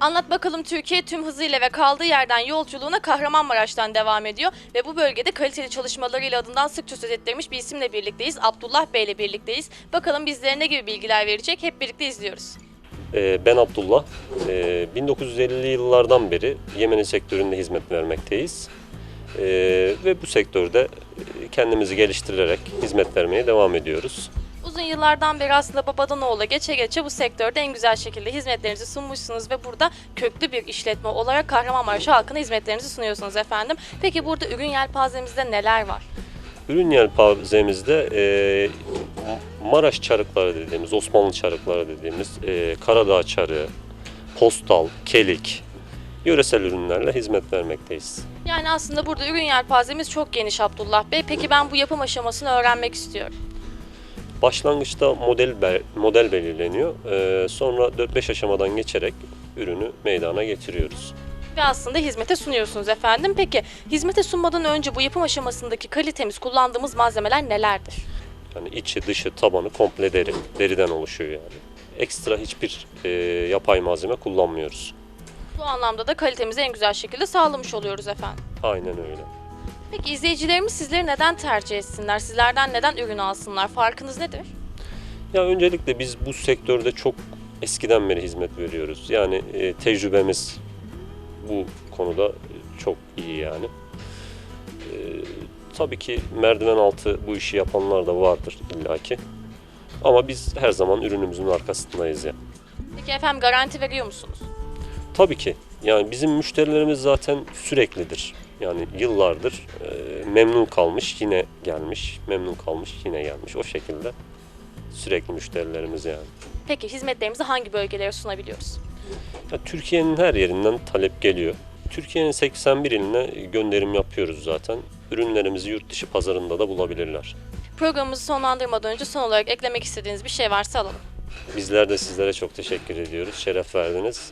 Anlat bakalım Türkiye tüm hızıyla ve kaldığı yerden yolculuğuna Kahramanmaraş'tan devam ediyor ve bu bölgede kaliteli çalışmalarıyla adından sıkça söz ettirmiş bir isimle birlikteyiz. Abdullah Bey ile birlikteyiz. Bakalım bizlere ne gibi bilgiler verecek hep birlikte izliyoruz. Ee, Ben Abdullah. Ee, 1950'li yıllardan beri Yemeni sektöründe hizmet vermekteyiz. Ee, Ve bu sektörde kendimizi geliştirerek hizmet vermeye devam ediyoruz. Uzun yıllardan beri aslında babadan oğula geçe geçe bu sektörde en güzel şekilde hizmetlerinizi sunmuşsunuz ve burada köklü bir işletme olarak Kahramanmaraş halkına hizmetlerinizi sunuyorsunuz efendim. Peki burada ürün yelpazemizde neler var? Ürün yelpazemizde e, Maraş çarıkları dediğimiz, Osmanlı çarıkları dediğimiz e, Karadağ çarığı, postal, kelik, yöresel ürünlerle hizmet vermekteyiz. Yani aslında burada ürün yelpazemiz çok geniş Abdullah Bey. Peki ben bu yapım aşamasını öğrenmek istiyorum. Başlangıçta model model belirleniyor. Ee, sonra 4-5 aşamadan geçerek ürünü meydana getiriyoruz. Ve aslında hizmete sunuyorsunuz efendim. Peki hizmete sunmadan önce bu yapım aşamasındaki kalitemiz, kullandığımız malzemeler nelerdir? Yani içi, dışı, tabanı komple deri. Deriden oluşuyor yani. Ekstra hiçbir e, yapay malzeme kullanmıyoruz. Bu anlamda da kalitemizi en güzel şekilde sağlamış oluyoruz efendim. Aynen öyle. Peki izleyicilerimiz sizleri neden tercih etsinler? Sizlerden neden ürün alsınlar? Farkınız nedir? Ya öncelikle biz bu sektörde çok eskiden beri hizmet veriyoruz. Yani e, tecrübemiz bu konuda çok iyi yani. E, tabii ki merdiven altı bu işi yapanlar da vardır illaki. Ama biz her zaman ürünümüzün arkasındayız yani. Peki efendim garanti veriyor musunuz? Tabii ki. Yani bizim müşterilerimiz zaten süreklidir. Yani yıllardır e, memnun kalmış yine gelmiş, memnun kalmış yine gelmiş. O şekilde sürekli müşterilerimiz yani. Peki hizmetlerimizi hangi bölgelere sunabiliyoruz? Ya, Türkiye'nin her yerinden talep geliyor. Türkiye'nin 81 iline gönderim yapıyoruz zaten. Ürünlerimizi yurt dışı pazarında da bulabilirler. Programımızı sonlandırmadan önce son olarak eklemek istediğiniz bir şey varsa alalım. Bizler de sizlere çok teşekkür ediyoruz. Şeref verdiniz.